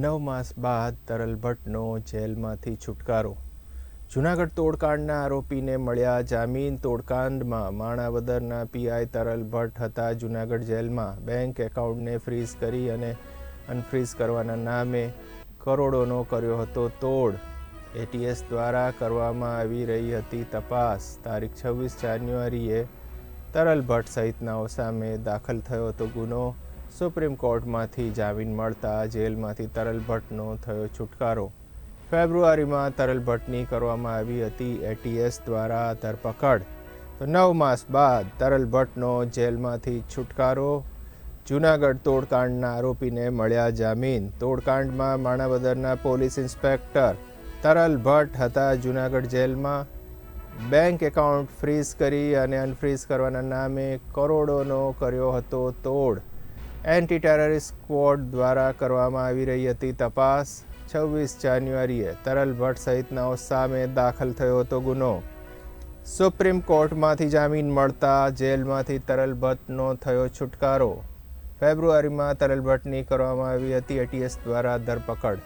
નવ માસ બાદ તરલ ભટ્ટનો જેલમાંથી છુટકારો. જૂનાગઢ તોડકાંડના આરોપીને મળ્યા જામીન તોડકાંડમાં માણાવદરના પીઆઈ તરલ ભટ્ટ હતા જૂનાગઢ જેલમાં. બેંક એકાઉન્ટને ફ્રીઝ કરી અને અનફ્રીઝ કરવાના નામે કરોડોનો કર્યો હતો તોડ. એટીએસ દ્વારા કરવામાં આવી રહી હતી તપાસ. તારીખ છવ્વીસ જાન્યુઆરીએ તરલ ભટ્ટ સહિતનાઓ સામે દાખલ થયો હતો ગુનો. સુપ્રીમ કોર્ટમાંથી જામીન મળતા જેલમાંથી તરલ ભટ્ટનો થયો છુટકારો. ફેબ્રુઆરીમાં તરલ ભટ્ટની કરવામાં આવી હતી એટીએસ દ્વારા ધરપકડ. તો નવ માસ બાદ તરલ ભટ્ટનો જેલમાંથી છુટકારો. જૂનાગઢ તોડકાંડના આરોપીને મળ્યા જામીન. તોડકાંડમાં માણાવદરના પોલીસ ઇન્સ્પેક્ટર તરલ ભટ્ટ હતા જૂનાગઢ જેલમાં. બેંક એકાઉન્ટ ફ્રીઝ કરી અને અનફ્રીઝ કરવાના નામે કરોડોનો કર્યો હતો તોડ. એન્ટી ટેરરિસ્ટ સ્કવોડ દ્વારા કરવામાં આવી રહી હતી તપાસ. છવ્વીસ જાન્યુઆરીએ તરલ ભટ્ટ સહિતનાઓ સામે દાખલ થયો હતો ગુનો. સુપ્રીમ કોર્ટમાંથી જામીન મળતા જેલમાંથી તરલ ભટ્ટનો થયો છુટકારો. ફેબ્રુઆરીમાં તરલ ભટ્ટની કરવામાં આવી હતી એટીએસ દ્વારા ધરપકડ.